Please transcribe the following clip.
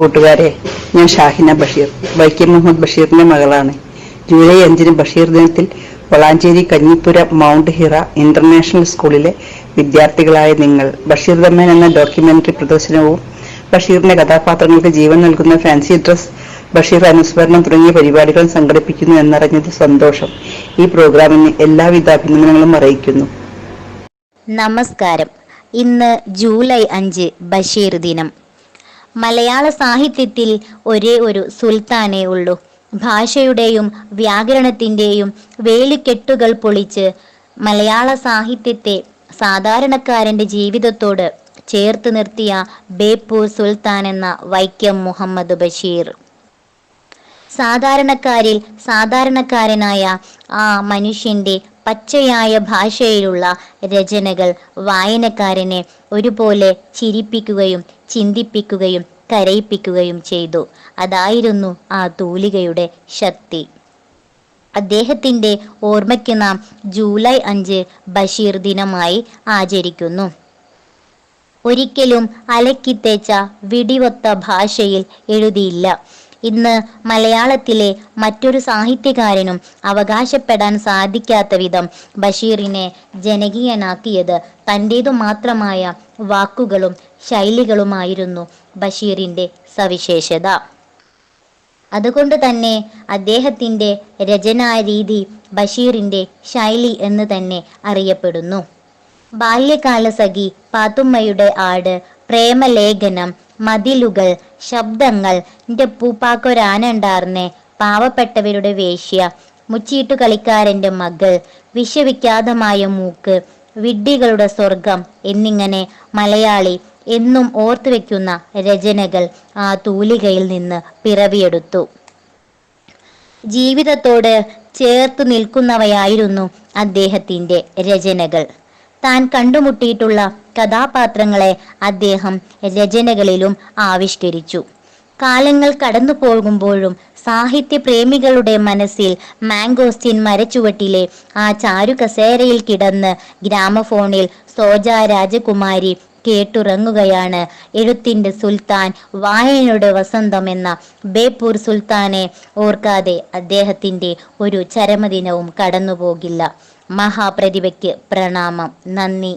കൂട്ടുകാരെ ഞാൻ ഷാഹിന ബഷീർ. വൈക്കം മുഹമ്മദ് ബഷീറിന്റെ മകളാണ്. ജൂലൈ അഞ്ചിന് ബഷീർ ദിനത്തിൽ Valanchery Kanjippura Mount Hira international സ്കൂളിലെ വിദ്യാർത്ഥികളായ നിങ്ങൾ ബഷീർ ദമ്മൻ എന്ന ഡോക്യുമെന്ററി പ്രദർശനവും ബഷീറിന്റെ കഥാപാത്രങ്ങൾക്ക് ജീവൻ നൽകുന്ന ഫാൻസി ഡ്രസ് ബഷീർ അനുസ്മരണം തുടങ്ങിയ പരിപാടികൾ സംഘടിപ്പിക്കുന്നു എന്നറിഞ്ഞത് സന്തോഷം. ഈ പ്രോഗ്രാമിന് എല്ലാവിധ അഭിനന്ദനങ്ങളും അറിയിക്കുന്നു. നമസ്കാരം. ഇന്ന് ജൂലൈ അഞ്ച് ബഷീർ ദിനം. മലയാള സാഹിത്യത്തിൽ ഒരേ ഒരു സുൽത്താനേ ഉള്ളൂ. ഭാഷയുടെയും വ്യാകരണത്തിന്റെയും വേലിക്കെട്ടുകൾ പൊളിച്ച് മലയാള സാഹിത്യത്തെ സാധാരണക്കാരന്റെ ജീവിതത്തോട് ചേർത്ത് നിർത്തിയ ബേപ്പൂർ സുൽത്താൻ എന്ന വൈക്കം മുഹമ്മദ് ബഷീർ. സാധാരണക്കാരിൽ സാധാരണക്കാരനായ ആ മനുഷ്യന്റെ പച്ചയായ ഭാഷയിലുള്ള രചനകൾ വായനക്കാരനെ ഒരുപോലെ ചിരിപ്പിക്കുകയും ചിന്തിപ്പിക്കുകയും കരയിപ്പിക്കുകയും ചെയ്തു. അതായിരുന്നു ആ തൂലികയുടെ ശക്തി. അദ്ദേഹത്തിന്റെ ഓർമ്മയ്ക്ക് നാം ജൂലൈ അഞ്ച് ബഷീർ ദിനമായി ആചരിക്കുന്നു. ഒരിക്കലും അലക്കിത്തേച്ച വിടിവൊത്ത ഭാഷയിൽ എഴുതിയില്ല. ഇന്ന് മലയാളത്തിലെ മറ്റൊരു സാഹിത്യകാരനും അവകാശപ്പെടാൻ സാധിക്കാത്ത വിധം ബഷീറിനെ ജനകീയനാക്കിയത് തന്റേതു മാത്രമായ വാക്കുകളും ശൈലികളുമായിരുന്നു ബഷീറിന്റെ സവിശേഷത. അതുകൊണ്ട് തന്നെ അദ്ദേഹത്തിന്റെ രചനാരീതി ബഷീറിന്റെ ശൈലി എന്ന് തന്നെ അറിയപ്പെടുന്നു. ബാല്യകാലസഖി പാത്തുമ്മയുടെ ആട് പ്രേമലേഖനം മതിലുകൾ ശബ്ദങ്ങൾ എന്റെ പൂപ്പാക്കൊരാനുണ്ടാർന്നേ പാവപ്പെട്ടവരുടെ വേശ്യ മുച്ചീട്ടു കളിക്കാരന്റെ മകൾ വിഷവിഖ്യാതമായ മൂക്ക് വിഡ്ഢികളുടെ സ്വർഗം എന്നിങ്ങനെ മലയാളി എന്നും ഓർത്തു വെക്കുന്ന രചനകൾ ആ തൂലികയിൽ നിന്ന് പിറവിയെടുത്തു. ജീവിതത്തോട് ചേർത്ത് നിൽക്കുന്നവയായിരുന്നു അദ്ദേഹത്തിന്റെ രചനകൾ. താൻ കണ്ടുമുട്ടിയിട്ടുള്ള കഥാപാത്രങ്ങളെ അദ്ദേഹം രചനകളിലും ആവിഷ്കരിച്ചു. കാലങ്ങൾ കടന്നു പോകുമ്പോഴും സാഹിത്യ പ്രേമികളുടെ മനസ്സിൽ മാംഗോസ്റ്റിൻ മരച്ചുവട്ടിലെ ആ ചാരു കസേരയിൽ കിടന്ന് ഗ്രാമഫോണിൽ സോജ രാജകുമാരി കേട്ടുറങ്ങുകയാണ്. എഴുത്തിന്റെ സുൽത്താൻ വായനയുടെ വസന്തം എന്ന ബേപ്പൂർ സുൽത്താനെ ഓർക്കാതെ അദ്ദേഹത്തിന്റെ ഒരു ചരമദിനവും കടന്നുപോകില്ല. മഹാപ്രതിഭയ്ക്ക് പ്രണാമം. നന്ദി.